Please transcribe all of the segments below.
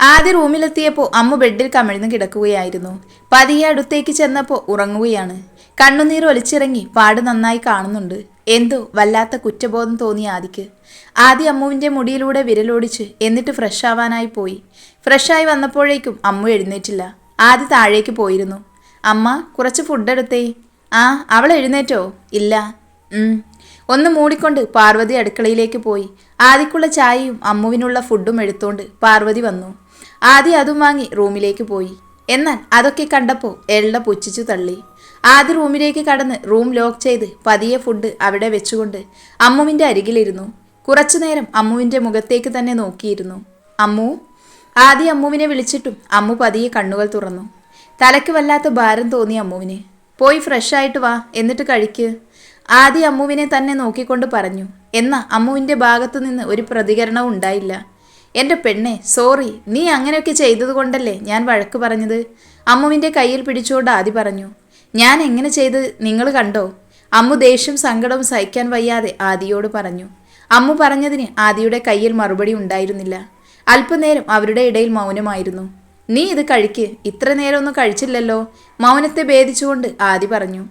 ആദ്യ റൂമിലെത്തിയപ്പോൾ അമ്മ ബെഡിൽ കമിഴ്ന്ന് കിടക്കുകയായിരുന്നു. പതിയെ അടുത്തേക്ക് ചെന്നപ്പോൾ ഉറങ്ങുകയാണ്. കണ്ണുനീർ ഒലിച്ചിറങ്ങി പാട് നന്നായി കാണുന്നുണ്ട്. എന്തോ വല്ലാത്ത കുറ്റബോധം തോന്നി ആദിക്ക്. ആദ്യ അമ്മുവിന്റെ മുടിയിലൂടെ വിരലോടിച്ച് എന്നിട്ട് ഫ്രഷ് ആവാനായി പോയി. ഫ്രഷായി വന്നപ്പോഴേക്കും അമ്മു എഴുന്നേറ്റില്ല. ആദ്യ താഴേക്ക് പോയിരുന്നു. അമ്മ കുറച്ച് ഫുഡ് എടുത്തേ. ആ അവൾ എഴുന്നേറ്റോ? ഇല്ല. ഒന്ന് മൂടിക്കൊണ്ട് പാർവതി അടുക്കളയിലേക്ക് പോയി. ആദിക്കുള്ള ചായയും അമ്മുവിനുള്ള ഫുഡും എടുത്തോണ്ട് പാർവതി വന്നു. ആദ്യം അതും വാങ്ങി റൂമിലേക്ക് പോയി. എന്നാൽ അതൊക്കെ കണ്ടപ്പോൾ എള്ള പുച്ഛിച്ചു തള്ളി. ആദ്യ റൂമിലേക്ക് കടന്ന് റൂം ലോക്ക് ചെയ്ത് പതിയെ ഫുഡ് അവിടെ വെച്ചുകൊണ്ട് അമ്മുവിന്റെ അരികിലിരുന്നു. കുറച്ചു നേരം അമ്മുവിന്റെ മുഖത്തേക്ക് തന്നെ നോക്കിയിരുന്നു. അമ്മു? ആദ്യം അമ്മുവിനെ വിളിച്ചിട്ടും അമ്മു പതിയെ കണ്ണുകൾ തുറന്നു. തലയ്ക്ക് വല്ലാത്ത ഭാരം തോന്നി അമ്മുവിന്. പോയി ഫ്രഷ് ആയിട്ട് വാ എന്നിട്ട് കഴിക്ക്. ആദ്യം അമ്മുവിനെ തന്നെ നോക്കിക്കൊണ്ട് പറഞ്ഞു. എന്നാ അമ്മുവിന്റെ ഭാഗത്തു നിന്ന് ഒരു പ്രതികരണവും ഉണ്ടായില്ല. എന്റെ പെണ്ണെ സോറി നീ അങ്ങനെയൊക്കെ ചെയ്തതുകൊണ്ടല്ലേ ഞാൻ വഴക്ക് പറഞ്ഞത്? അമ്മുവിന്റെ കയ്യിൽ പിടിച്ചുകൊണ്ട് ആദി പറഞ്ഞു ഞാൻ എങ്ങനെ ചെയ്ത് നിങ്ങൾ കണ്ടോ? അമ്മു ദേഷ്യം സങ്കടവും സഹിക്കാൻ വയ്യാതെ ആദിയോട് പറഞ്ഞു അമ്മു പറഞ്ഞതിന് ആദിയുടെ കയ്യിൽ മറുപടി ഉണ്ടായിരുന്നില്ല. അല്പനേരം അവരുടെ ഇടയിൽ മൗനമായിരുന്നു. നീ ഇത് കഴിക്ക് ഇത്ര നേരമൊന്നും കഴിച്ചില്ലല്ലോ. മൗനത്തെ ഭേദിച്ചുകൊണ്ട് ആദി പറഞ്ഞു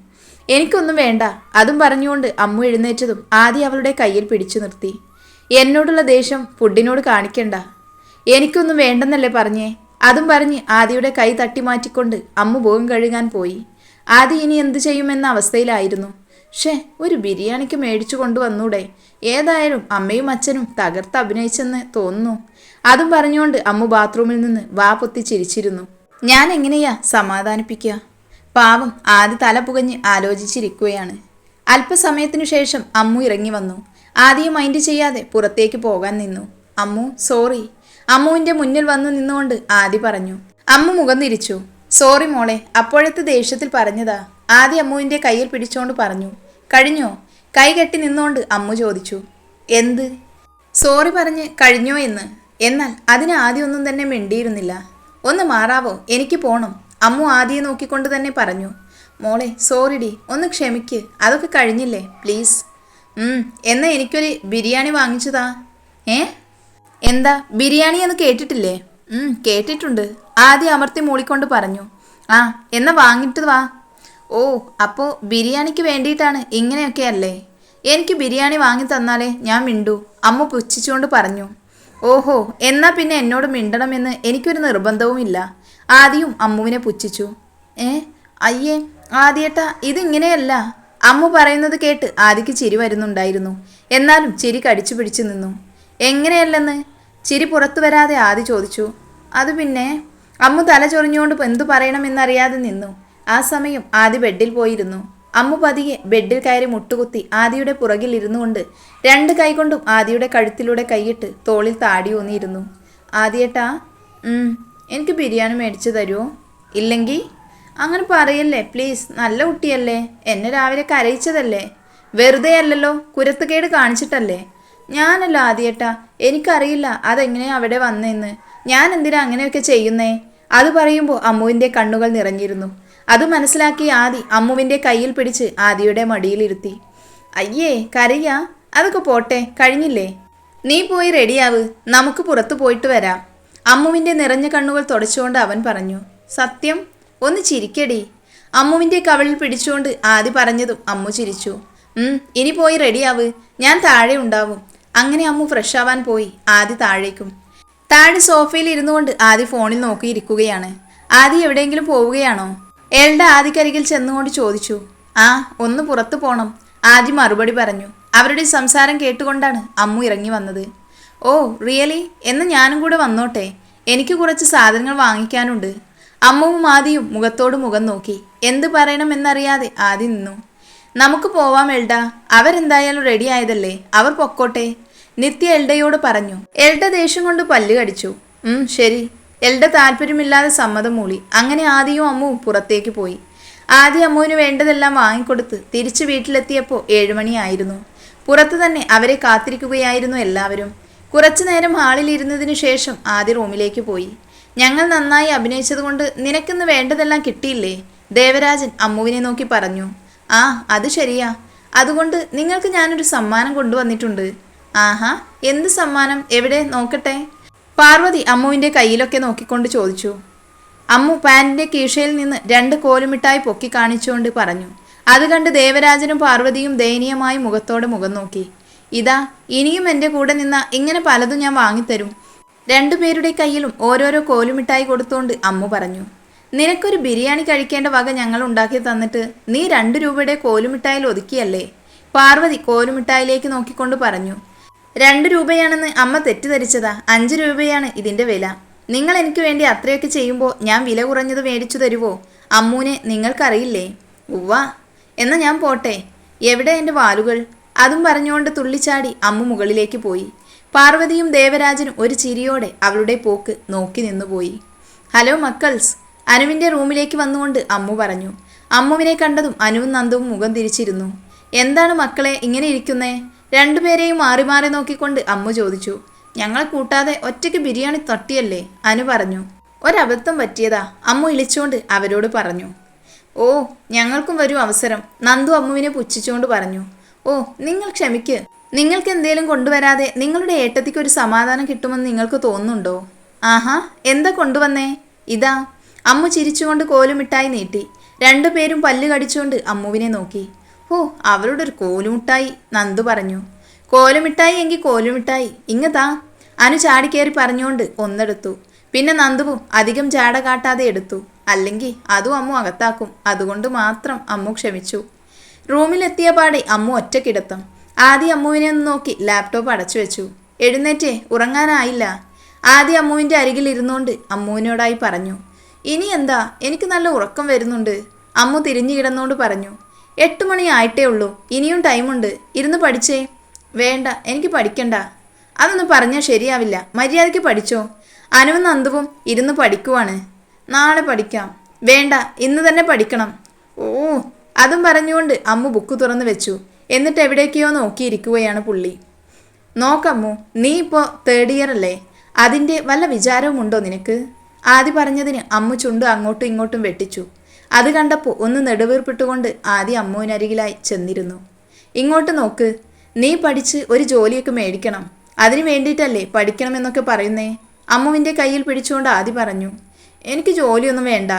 എനിക്കൊന്നും വേണ്ട. അതും പറഞ്ഞുകൊണ്ട് അമ്മു എഴുന്നേറ്റതും ആദി അവളുടെ കയ്യിൽ പിടിച്ചു നിർത്തി. എന്നോടുള്ള ദേഷ്യം ഫുഡിനോട് കാണിക്കണ്ട. എനിക്കൊന്നും വേണ്ടെന്നല്ലേ പറഞ്ഞേ. അതും പറഞ്ഞ് ആദിയുടെ കൈ തട്ടി മാറ്റിക്കൊണ്ട് അമ്മ പോകും കഴുകാൻ പോയി. ആദി ഇനി എന്തു ചെയ്യുമെന്ന അവസ്ഥയിലായിരുന്നു. ഷേ ഒരു ബിരിയാണിക്ക് മേടിച്ചു കൊണ്ടുവന്നൂടെ. ഏതായാലും അമ്മയും അച്ഛനും തകർത്ത് അഭിനയിച്ചെന്ന് തോന്നുന്നു. അതും പറഞ്ഞുകൊണ്ട് അമ്മ ബാത്റൂമിൽ നിന്ന് വാ പൊത്തി ചിരിച്ചിരുന്നു. ഞാൻ എങ്ങനെയാ സമാധാനിപ്പിക്കുക? പാവം ആദ്യ തല പുകഞ്ഞ് ആലോചിച്ചിരിക്കുകയാണ്. അല്പസമയത്തിനു ശേഷം അമ്മു ഇറങ്ങി വന്നു. ആദ്യം മൈൻഡ് ചെയ്യാതെ പുറത്തേക്ക് പോകാൻ നിന്നു. അമ്മു സോറി അമ്മുവിന്റെ മുന്നിൽ വന്നു നിന്നുകൊണ്ട് ആദി പറഞ്ഞു. അമ്മു മുഖം തിരിച്ചു. സോറി മോളെ അപ്പോഴത്തെ ദേഷ്യത്തിൽ പറഞ്ഞതാ. ആദ്യ അമ്മുവിന്റെ കയ്യിൽ പിടിച്ചുകൊണ്ട് പറഞ്ഞു. കഴിഞ്ഞോ? കൈ കെട്ടി നിന്നുകൊണ്ട് അമ്മു ചോദിച്ചു. എന്ത്? സോറി പറഞ്ഞ് കഴിഞ്ഞോ എന്ന്. എന്നാൽ അതിന് ആദ്യം ഒന്നും തന്നെ മിണ്ടിയിരുന്നില്ല. ഒന്ന് മാറാവോ? എനിക്ക് പോണം. അമ്മു ആദ്യം നോക്കിക്കൊണ്ട് തന്നെ പറഞ്ഞു. മോളെ സോറിഡി ഒന്ന് ക്ഷമിക്ക്. അതൊക്കെ കഴിഞ്ഞില്ലേ? പ്ലീസ് എന്നാ എനിക്കൊരു ബിരിയാണി വാങ്ങിച്ചതാ. ഏ? എന്താ ബിരിയാണി എന്ന് കേട്ടിട്ടില്ലേ? കേട്ടിട്ടുണ്ട്. ആദ്യം അമർത്തി മൂളിക്കൊണ്ട് പറഞ്ഞു. ആ എന്നാ വാങ്ങിട്ട് വാ. ഓ അപ്പോൾ ബിരിയാണിക്ക് വേണ്ടിയിട്ടാണ് ഇങ്ങനെയൊക്കെ അല്ലേ? എനിക്ക് ബിരിയാണി വാങ്ങി തന്നാലേ ഞാൻ മിണ്ടു അമ്മ പുച്ഛിച്ചുകൊണ്ട് പറഞ്ഞു. ഓഹോ എന്നാ പിന്നെ എന്നോട് മിണ്ടണമെന്ന് എനിക്കൊരു നിർബന്ധവുമില്ല. ആദ്യം അമ്മുവിനെ പുച്ഛിച്ചു. ഏ അയ്യേ ആദ്യേട്ടാ ഇതിങ്ങനെയല്ല. അമ്മു പറയുന്നത് കേട്ട് ആദിക്ക് ചിരി വരുന്നുണ്ടായിരുന്നു. എന്നാലും ചിരി കടിച്ചു പിടിച്ചു നിന്നു. എങ്ങനെയല്ലെന്ന്? ചിരി പുറത്തു വരാതെ ആദി ചോദിച്ചു. അത് പിന്നെ അമ്മു തല ചൊറിഞ്ഞുകൊണ്ട് എന്തു പറയണമെന്നറിയാതെ നിന്നു. ആ സമയം ആദി ബെഡിൽ പോയിരുന്നു. അമ്മു പതിയെ ബെഡിൽ കയറി മുട്ടുകുത്തി ആദിയുടെ പുറകിൽ ഇരുന്നു കൊണ്ട് രണ്ട് കൈകൊണ്ടും ആദിയുടെ കഴുത്തിലൂടെ കൈയിട്ട് തോളിൽ താടി ഊന്നിയിരുന്നു. ആദിയേട്ടാ എനിക്ക് ബിരിയാണി മേടിച്ചു തരുമോ ഇല്ലെങ്കിൽ അങ്ങനെ പറയല്ലേ പ്ലീസ് നല്ല കുട്ടിയല്ലേ എന്നെ രാവിലെ കരയിച്ചതല്ലേ? വെറുതെ അല്ലല്ലോ കുരത്തുകേട് കാണിച്ചിട്ടല്ലേ? ഞാനല്ല ആദ്യേട്ടാ എനിക്കറിയില്ല അതെങ്ങനെയാ അവിടെ വന്നെന്ന്. ഞാൻ എന്തിനാ അങ്ങനെയൊക്കെ ചെയ്യുന്നേ? അത് പറയുമ്പോൾ അമ്മുവിന്റെ കണ്ണുകൾ നിറഞ്ഞിരുന്നു. അത് മനസ്സിലാക്കി ആദി അമ്മുവിന്റെ കയ്യിൽ പിടിച്ച് ആദിയുടെ മടിയിലിരുത്തി. അയ്യേ കരയാ? അതൊക്കെ പോട്ടെ കഴിഞ്ഞില്ലേ? നീ പോയി റെഡിയാവ് നമുക്ക് പുറത്തു പോയിട്ട് വരാം. അമ്മുവിന്റെ നിറഞ്ഞ കണ്ണുകൾ തുടച്ചുകൊണ്ട് അവൻ പറഞ്ഞു. സത്യം ഒന്ന് ചിരിക്കടി. അമ്മുവിന്റെ കവളിൽ പിടിച്ചുകൊണ്ട് ആദി പറഞ്ഞതും അമ്മു ചിരിച്ചു. ഇനി പോയി റെഡിയാവ്. ഞാൻ താഴെ ഉണ്ടാവും. അങ്ങനെ അമ്മു ഫ്രഷ് ആവാൻ പോയി. ആദ്യ താഴേക്കും. താഴെ സോഫയിൽ ഇരുന്നു കൊണ്ട് ആദ്യ ഫോണിൽ നോക്കിയിരിക്കുകയാണ് ആദി എവിടെയെങ്കിലും പോവുകയാണോ? എൽഡ ആദിക്കരികിൽ ചെന്നുകൊണ്ട് ചോദിച്ചു. ആ ഒന്ന് പുറത്തു പോണം. ആദി മറുപടി പറഞ്ഞു. അവരുടെ സംസാരം കേട്ടുകൊണ്ടാണ് അമ്മു ഇറങ്ങി വന്നത്. Oh really? എന്ന് ഞാനും കൂടെ വന്നോട്ടെ. എനിക്ക് കുറച്ച് സാധനങ്ങൾ വാങ്ങിക്കാനുണ്ട്. അമ്മുവും ആദിയും മുഖത്തോട് മുഖം നോക്കി. എന്ത് പറയണമെന്നറിയാതെ ആദി നിന്നു. നമുക്ക് പോവാം എൽഡ. അവരെന്തായാലും റെഡി ആയതല്ലേ? അവർ പൊക്കോട്ടെ. നിത്യ എൽഡയോട് പറഞ്ഞു. എൽഡ ദേഷ്യം കൊണ്ട് പല്ല് കടിച്ചു. ഉം ശരി. എൽഡ താല്പര്യമില്ലാതെ സമ്മതം മൂളി. അങ്ങനെ ആദിയും അമ്മുവും പുറത്തേക്ക് പോയി. ആദ്യം അമ്മുവിന് വേണ്ടതെല്ലാം വാങ്ങിക്കൊടുത്ത് തിരിച്ചു വീട്ടിലെത്തിയപ്പോൾ ഏഴുമണിയായിരുന്നു പുറത്തു തന്നെ അവരെ കാത്തിരിക്കുകയായിരുന്നു എല്ലാവരും. കുറച്ചുനേരം ഹാളിൽ ഇരുന്നതിനു ശേഷം ആദ്യ റൂമിലേക്ക് പോയി. ഞങ്ങൾ നന്നായി അഭിനയിച്ചതുകൊണ്ട് നിനക്കിന്ന് വേണ്ടതെല്ലാം കിട്ടിയില്ലേ? ദേവരാജൻ അമ്മുവിനെ നോക്കി പറഞ്ഞു. ആ അത് ശരിയാ. അതുകൊണ്ട് നിങ്ങൾക്ക് ഞാനൊരു സമ്മാനം കൊണ്ടുവന്നിട്ടുണ്ട്. ആഹാ എന്ത് സമ്മാനം? എവിടെ? നോക്കട്ടെ. പാർവതി അമ്മുവിന്റെ കയ്യിലൊക്കെ നോക്കിക്കൊണ്ട് ചോദിച്ചു. അമ്മു പാനിന്റെ കീശയിൽ നിന്ന് രണ്ട് കോലുമിട്ടായി പൊക്കി കാണിച്ചുകൊണ്ട് പറഞ്ഞു. അത് കണ്ട് ദേവരാജനും പാർവതിയും ദയനീയമായി മുഖത്തോടെ മുഖം നോക്കി. ഇതാ ഇനിയും എന്റെ കൂടെ നിന്ന ഇങ്ങനെ പലതും ഞാൻ വാങ്ങിത്തരും. രണ്ടുപേരുടെ കയ്യിലും ഓരോരോ കോലുമിട്ടായി കൊടുത്തുകൊണ്ട് അമ്മു പറഞ്ഞു നിനക്കൊരു ബിരിയാണി കഴിക്കേണ്ട വക ഞങ്ങൾ ഉണ്ടാക്കി തന്നിട്ട് നീ രണ്ട് രൂപയുടെ കോലുമിട്ടായിൽ ഒതുക്കിയല്ലേ? പാർവതി കോലുമിട്ടായിലേക്ക് നോക്കിക്കൊണ്ട് പറഞ്ഞു രണ്ട് രൂപയാണെന്ന് അമ്മ തെറ്റിദ്ധരിച്ചതാ അഞ്ച് രൂപയാണ് ഇതിന്റെ വില. നിങ്ങൾ എനിക്ക് വേണ്ടി അത്രയൊക്കെ ചെയ്യുമ്പോൾ ഞാൻ വില കുറഞ്ഞത് മേടിച്ചു തരുവോ? അമ്മൂനെ നിങ്ങൾക്കറിയില്ലേ? ഉവ്വ. എന്നാ ഞാൻ പോട്ടെ. എവിടെ എന്റെ വാലുകൾ? അതും പറഞ്ഞുകൊണ്ട് തുള്ളിച്ചാടി അമ്മു മുകളിലേക്ക് പോയി. പാർവതിയും ദേവരാജനും ഒരു ചിരിയോടെ അവളുടെ പോക്ക് നോക്കി നിന്നുപോയി. ഹലോ മക്കൾസ് അനുവിന്റെ റൂമിലേക്ക് വന്നുകൊണ്ട് അമ്മു പറഞ്ഞു. അമ്മുവിനെ കണ്ടതും അനുവും നന്ദവും മുഖം തിരിച്ചിരുന്നു. എന്താണ് മക്കളെ ഇങ്ങനെ ഇരിക്കുന്നേ? രണ്ടുപേരെയും മാറി മാറി നോക്കിക്കൊണ്ട് അമ്മു ചോദിച്ചു. ഞങ്ങൾ കൂട്ടാതെ ഒറ്റയ്ക്ക് ബിരിയാണി തട്ടിയല്ലേ? അനു പറഞ്ഞു. ഒരബദ്ധം പറ്റിയതാ അമ്മു ഇളിച്ചുകൊണ്ട് അവരോട് പറഞ്ഞു. ഓ ഞങ്ങൾക്കും വരും അവസരം നന്ദു അമ്മുവിനെ പുച്ഛിച്ചുകൊണ്ട് പറഞ്ഞു. ഓ നിങ്ങൾ ക്ഷമിക്ക് നിങ്ങൾക്ക് എന്തേലും കൊണ്ടുവരാതെ നിങ്ങളുടെ ഏട്ടത്തിക്ക് ഒരു സമാധാനം കിട്ടുമെന്ന് നിങ്ങൾക്ക് തോന്നുന്നുണ്ടോ? ആഹാ എന്താ കൊണ്ടുവന്നേ? ഇതാ. അമ്മു ചിരിച്ചുകൊണ്ട് കോലുമിട്ടായി നീട്ടി. രണ്ടുപേരും പല്ല് കടിച്ചുകൊണ്ട് അമ്മുവിനെ നോക്കി. ഓ അവളുടെ ഒരു കോലുമിട്ടായി നന്ദു പറഞ്ഞു. കോലുമിട്ടായി എങ്കിൽ കോലുമിട്ടായി. ഇങ്ങതാ. അനു ചാടിക്കേറി പറഞ്ഞുകൊണ്ട് ഒന്നെടുത്തു. പിന്നെ നന്ദുവും അധികം ചാട കാട്ടാതെ എടുത്തു. അല്ലെങ്കിൽ അതും അമ്മു അകത്താക്കും. അതുകൊണ്ട് മാത്രം അമ്മു ക്ഷമിച്ചു. റൂമിലെത്തിയ പാടെ അമ്മു ഒറ്റക്കിടത്തം. ആദ്യം അമ്മുവിനെ ഒന്ന് നോക്കി ലാപ്ടോപ്പ് അടച്ചു വെച്ചു. എഴുന്നേറ്റേ ഉറങ്ങാനായില്ല. ആദ്യം അമ്മുവിന്റെ അരികിൽ ഇരുന്നുകൊണ്ട് അമ്മുവിനോടായി പറഞ്ഞു ഇനി എന്താ? എനിക്ക് നല്ല ഉറക്കം വരുന്നുണ്ട്. അമ്മു തിരിഞ്ഞു കിടന്നുകൊണ്ട് പറഞ്ഞു എട്ട് മണി ആയിട്ടേ ഉള്ളൂ. ഇനിയും ടൈമുണ്ട് ഇരുന്ന് പഠിച്ചേ. വേണ്ട എനിക്ക് പഠിക്കണ്ട. അതൊന്നും പറഞ്ഞാൽ ശരിയാവില്ല. മര്യാദയ്ക്ക് പഠിച്ചോ? അനുവും നന്ദുവും ഇരുന്ന് പഠിക്കുവാണ്. നാളെ പഠിക്കാം. വേണ്ട ഇന്ന് തന്നെ പഠിക്കണം. ഓ. അതും പറഞ്ഞുകൊണ്ട് അമ്മു ബുക്ക് തുറന്നു വെച്ചു. എന്നിട്ട് എവിടേക്കെയോ നോക്കിയിരിക്കുകയാണ് പുള്ളി. നോക്കമ്മു നീ ഇപ്പോൾ തേർഡ് ഇയർ അല്ലേ? അതിന്റെ വല്ല വിചാരവും ഉണ്ടോ നിനക്ക്? ആദ്യ പറഞ്ഞതിന് അമ്മു ചുണ്ട് അങ്ങോട്ടും ഇങ്ങോട്ടും വെട്ടിച്ചു. അത് കണ്ടപ്പോൾ ഒന്ന് നെടുവീർപ്പിട്ടുകൊണ്ട് ആദ്യ അമ്മുവിനരികിലായി ചെന്നിരുന്നു. ഇങ്ങോട്ട് നോക്ക് നീ പഠിച്ച് ഒരു ജോലിയൊക്കെ മേടിക്കണം. അതിനു വേണ്ടിയിട്ടല്ലേ പഠിക്കണമെന്നൊക്കെ പറയുന്നേ? അമ്മുവിന്റെ കയ്യിൽ പിടിച്ചുകൊണ്ട് ആദ്യ പറഞ്ഞു. എനിക്ക് ജോലിയൊന്നും വേണ്ട.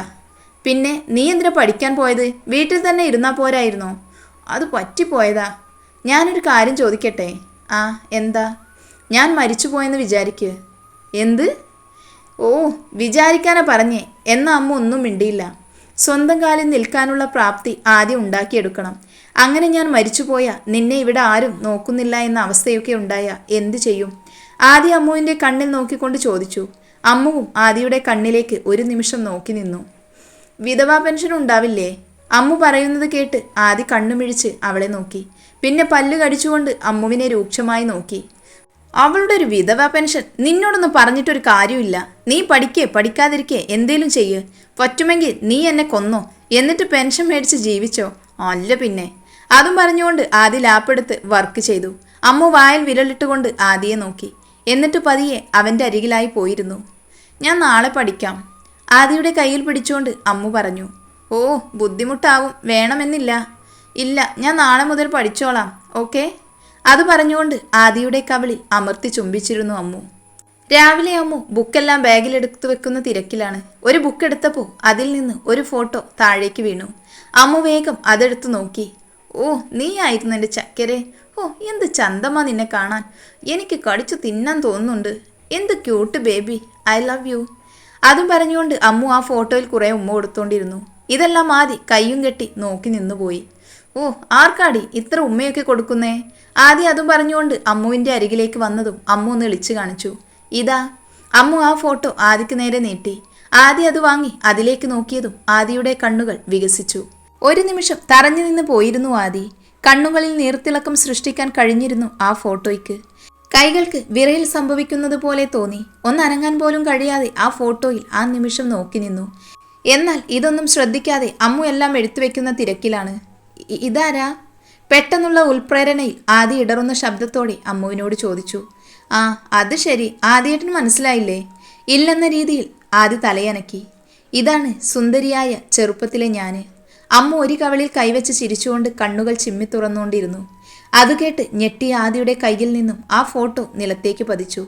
പിന്നെ നീ എന്തിനാ പഠിക്കാൻ പോയത്? വീട്ടിൽ തന്നെ ഇരുന്നാൽ പോരായിരുന്നോ? അത് പറ്റിപ്പോയതാ. ഞാനൊരു കാര്യം ചോദിക്കട്ടെ? ആ എന്താ? ഞാൻ മരിച്ചു പോയെന്ന് വിചാരിക്ക്. എന്ത്? ഓ വിചാരിക്കാനാ പറഞ്ഞേ. എന്ന അമ്മ ഒന്നും മിണ്ടിയില്ല. സ്വന്തം കാലിൽ നിൽക്കാനുള്ള പ്രാപ്തി ആദ്യം ഉണ്ടാക്കിയെടുക്കണം. അങ്ങനെ ഞാൻ മരിച്ചുപോയ. നിന്നെ ഇവിടെ ആരും നോക്കുന്നില്ല എന്ന അവസ്ഥയൊക്കെ ഉണ്ടായ. എന്ത് ചെയ്യും? ആദ്യ അമ്മുവിന്റെ കണ്ണിൽ നോക്കിക്കൊണ്ട് ചോദിച്ചു. അമ്മുവും ആദിയുടെ കണ്ണിലേക്ക് ഒരു നിമിഷം നോക്കി നിന്നു. വിധവാ പെൻഷൻ ഉണ്ടാവില്ലേ? അമ്മു പറയുന്നത് കേട്ട് ആദി കണ്ണുമിഴിച്ച് അവളെ നോക്കി. പിന്നെ പല്ല് കടിച്ചുകൊണ്ട് അമ്മുവിനെ രൂക്ഷമായി നോക്കി. അവളുടെ ഒരു വിധവ പെൻഷൻ. നിന്നോടൊന്നും പറഞ്ഞിട്ടൊരു കാര്യമില്ല. നീ പഠിക്കേ പഠിക്കാതിരിക്കേ എന്തേലും ചെയ്യ്. പറ്റുമെങ്കിൽ നീ എന്നെ കൊന്നോ. എന്നിട്ട് പെൻഷൻ മേടിച്ച് ജീവിച്ചോ? അല്ല പിന്നെ. അതും പറഞ്ഞുകൊണ്ട് ആദി ലാപ്പെടുത്ത് വർക്ക് ചെയ്തു. അമ്മു വായിൽ വിരലിട്ടുകൊണ്ട് ആദിയെ നോക്കി. എന്നിട്ട് പതിയെ അവന്റെ അരികിലായി പോയിരുന്നു. ഞാൻ നാളെ പഠിക്കാം. ആദിയുടെ കയ്യിൽ പിടിച്ചുകൊണ്ട് അമ്മു പറഞ്ഞു. ഓ ബുദ്ധിമുട്ടാവും. വേണമെന്നില്ല. ഇല്ല ഞാൻ നാളെ മുതൽ പഠിച്ചോളാം. ഓക്കെ? അത് പറഞ്ഞുകൊണ്ട് ആദിയുടെ കവിളിൽ അമർത്തി ചുംബിച്ചിരുന്നു അമ്മു. രാവിലെ അമ്മു ബുക്കെല്ലാം ബാഗിലെടുത്ത് വെക്കുന്ന തിരക്കിലാണ്. ഒരു ബുക്ക് എടുത്തപ്പോൾ അതിൽ നിന്ന് ഒരു ഫോട്ടോ താഴേക്ക് വീണു. അമ്മു വേഗം അതെടുത്ത് നോക്കി. ഓ നീ ആയിരുന്നു എന്റെ ചക്കരെ. ഓ എന്ത് ചന്തമാ നിന്നെ കാണാൻ. എനിക്ക് കടിച്ചു തിന്നാൻ തോന്നുന്നുണ്ട്. എന്ത് cute baby I love you അതും പറഞ്ഞുകൊണ്ട് അമ്മു ആ ഫോട്ടോയിൽ കുറേ ഉമ്മ കൊടുത്തോണ്ടിരുന്നു. ഇതെല്ലാം ആദി കയ്യും കെട്ടി നോക്കി നിന്നുപോയി. ഓ ആർക്കാടി ഇത്ര ഉമ്മയൊക്കെ കൊടുക്കുന്നേ? ആദി അതും പറഞ്ഞുകൊണ്ട് അമ്മുവിന്റെ അരികിലേക്ക് വന്നതും അമ്മു ഒന്ന് ഇളിച്ചു കാണിച്ചു. ഇതാ. അമ്മു ആ ഫോട്ടോ ആദിക്ക് നേരെ നീട്ടി. ആദി അത് വാങ്ങി അതിലേക്ക് നോക്കിയതും ആദിയുടെ കണ്ണുകൾ വികസിച്ചു. ഒരു നിമിഷം തറഞ്ഞു നിന്ന് പോയിരുന്നു ആദി. കണ്ണുകളിൽ നീർത്തിളക്കം സൃഷ്ടിക്കാൻ കഴിഞ്ഞിരുന്നു ആ ഫോട്ടോയ്ക്ക്. കൈകൾക്ക് വിറയിൽ സംഭവിക്കുന്നത് പോലെ തോന്നി ഒന്നനങ്ങാൻ പോലും കഴിയാതെ ആ ഫോട്ടോയിൽ ആ നിമിഷം നോക്കി നിന്നു. എന്നാൽ ഇതൊന്നും ശ്രദ്ധിക്കാതെ അമ്മു എല്ലാം എഴുത്തുവെക്കുന്ന തിരക്കിലാണ്. "ഇ- ഇതാരാ? പെട്ടെന്നുള്ള ഉൾപ്രേരണയിൽ ആദി ഇടറുന്ന ശബ്ദത്തോടെ അമ്മുവിനോട് ചോദിച്ചു. ആ അത് ശരി. ആദ്യേട്ടന് മനസ്സിലായില്ലേ? ഇല്ലെന്ന രീതിയിൽ ആദി തലയനക്കി. ഇതാണ് സുന്ദരിയായ ചെറുപ്പത്തിലെ ഞാൻ. അമ്മ ഒരു കവളിൽ കൈവച്ച് ചിരിച്ചുകൊണ്ട് കണ്ണുകൾ ചിമ്മി തുറന്നുകൊണ്ടിരുന്നു. അത് കേട്ട് ഞെട്ടിയ ആദിയുടെ കയ്യിൽ നിന്നും ആ ഫോട്ടോ നിലത്തേക്ക് പതിച്ചു.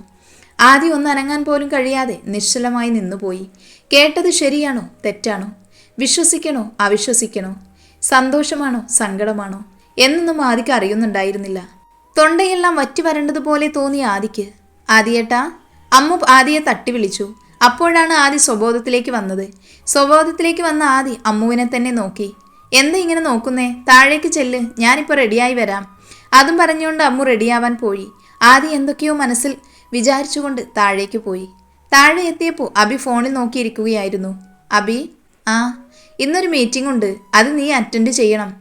ആദ്യം ഒന്ന് അനങ്ങാൻ പോലും കഴിയാതെ നിശ്ചലമായി നിന്നുപോയി. കേട്ടത് ശരിയാണോ? തെറ്റാണോ? വിശ്വസിക്കണോ? അവിശ്വസിക്കണോ? സന്തോഷമാണോ? സങ്കടമാണോ? എന്നൊന്നും ആദിക്ക് അറിയുന്നുണ്ടായിരുന്നില്ല. തൊണ്ടയെല്ലാം വറ്റി വരേണ്ടതുപോലെ തോന്നി ആദിക്ക്. ആദിയേട്ടാ അമ്മു ആദിയെ തട്ടി വിളിച്ചു. അപ്പോഴാണ് ആദി സ്വബോധത്തിലേക്ക് വന്നത്. സ്വബോധത്തിലേക്ക് വന്ന ആദി അമ്മുവിനെ തന്നെ നോക്കി. എന്താ ഇങ്ങനെ നോക്കുന്നേ? താഴേക്ക് ചെല്ല്. ഞാനിപ്പോൾ റെഡിയായി വരാം. അതും പറഞ്ഞുകൊണ്ട് അമ്മു റെഡിയാവാൻ പോയി. ആദി എന്തൊക്കെയോ മനസ്സിൽ വിചാരിച്ചുകൊണ്ട് താഴേക്ക് പോയി. താഴെ എത്തിയപ്പോൾ അബി ഫോണിൽ നോക്കിയിരിക്കുകയായിരുന്നു. അബി ആ ഇന്നൊരു മീറ്റിംഗ് ഉണ്ട്. അത് നീ അറ്റൻഡ് ചെയ്യണം.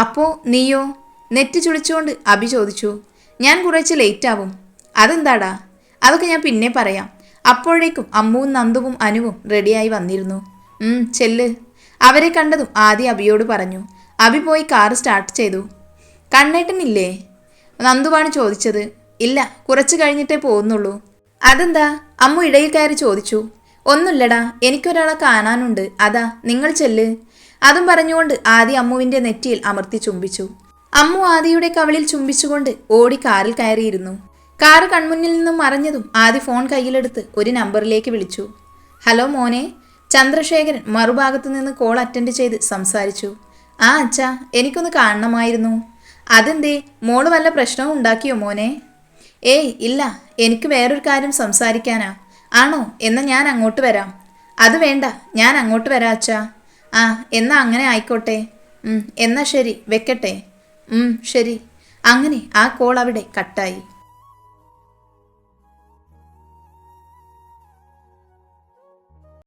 അപ്പോൾ നീയോ? നെറ്റ് ചുളിച്ചുകൊണ്ട് അബി ചോദിച്ചു. ഞാൻ കുറച്ച് ലേറ്റ് ആവും. അതെന്താടാ? അതൊക്കെ ഞാൻ പിന്നെ പറയാം. അപ്പോഴേക്കും അമ്മുവും നന്ദുവും അനുവും റെഡിയായി വന്നിരുന്നു. ചെല്ല്. അവരെ കണ്ടതും ആദ്യം അബിയോട് പറഞ്ഞു. അബി പോയി കാർ സ്റ്റാർട്ട് ചെയ്തു. കണ്ണേട്ടനില്ലേ? നന്ദുവാണ് ചോദിച്ചത്. ഇല്ല കുറച്ചു കഴിഞ്ഞിട്ടേ പോകുന്നുള്ളൂ. അതെന്താ? അമ്മു ഇടയിൽ കയറി ചോദിച്ചു. ഒന്നുമില്ലടാ എനിക്കൊരാളെ കാണാനുണ്ട്. അതാ നിങ്ങൾ ചെല്ല്. അതും പറഞ്ഞുകൊണ്ട് ആദി അമ്മുവിന്റെ നെറ്റിയിൽ അമർത്തി ചുംബിച്ചു. അമ്മു ആദിയുടെ കവളിൽ ചുംബിച്ചുകൊണ്ട് ഓടി കാറിൽ കയറിയിരുന്നു. കാറ് കൺമുന്നിൽ നിന്നും മറഞ്ഞതും ആദി ഫോൺ കയ്യിലെടുത്ത് ഒരു നമ്പറിലേക്ക് വിളിച്ചു. ഹലോ മോനെ ചന്ദ്രശേഖരൻ മറുഭാഗത്തു നിന്ന് കോൾ അറ്റൻഡ് ചെയ്ത് സംസാരിച്ചു. ആ അച്ഛാ എനിക്കൊന്ന് കാണണമായിരുന്നു. അതെന്തേ മോൾ വല്ല പ്രശ്നവും ഉണ്ടാക്കിയോ മോനെ? ഏയ് ഇല്ല. എനിക്ക് വേറൊരു കാര്യം സംസാരിക്കാനാ. ആണോ? എന്നാൽ ഞാൻ അങ്ങോട്ട് വരാം. അത് വേണ്ട. ഞാൻ അങ്ങോട്ട് വരാം അച്ഛാ. ആ എന്നാൽ അങ്ങനെ ആയിക്കോട്ടെ. എന്നാൽ എന്നാ ശരി. വെക്കട്ടെ. ശരി. അങ്ങനെ ആ കോൾ അവിടെ കട്ടായി.